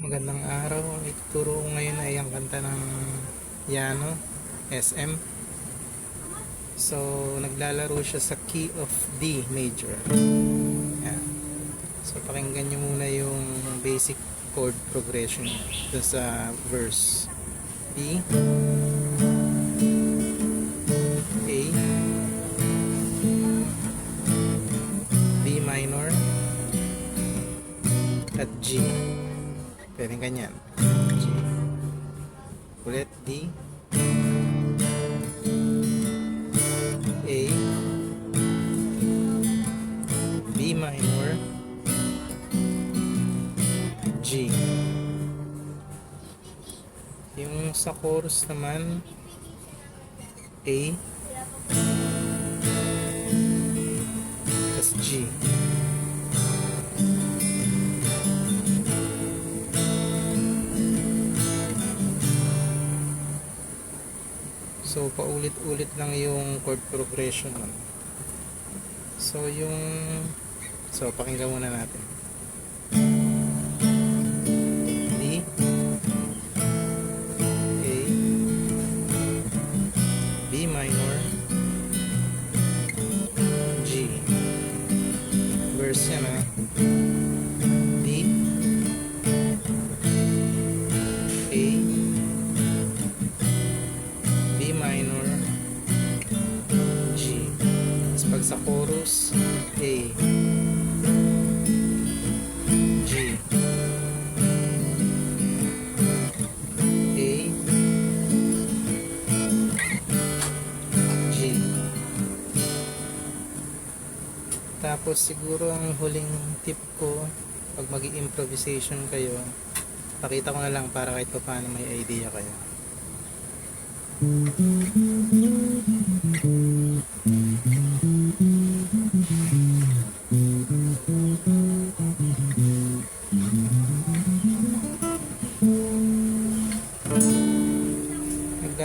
Magandang araw. Ituturo ko ngayon ay ang kanta ng Yano, SM. So, naglalaro siya sa key of D major. Yan. So, pakinggan nyo muna yung basic chord progression dun sa verse. B, A, B minor, at G. Pwede ganyan. Ulit D. A. B minor. G. Yung sa chorus naman A. Tas G. So, paulit-ulit lang yung chord progression. So, yung... So, pakinggan muna natin. D. A. B minor. G. Verse yan ah. Sa chorus, A, G, A, G. Tapos siguro ang huling tip ko, pag mag improvisation kayo, pakita ko na lang para kahit pa paano may idea kayo.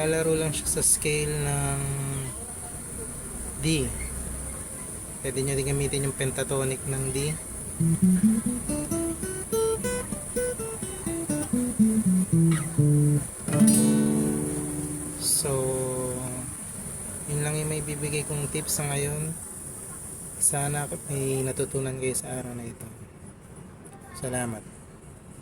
Naglalaro lang siya sa scale ng D. Pwede nyo din gamitin yung pentatonic ng D. So, yun lang yung may bibigay kong tips sa ngayon. Sana may natutunan kayo sa araw na ito. Salamat.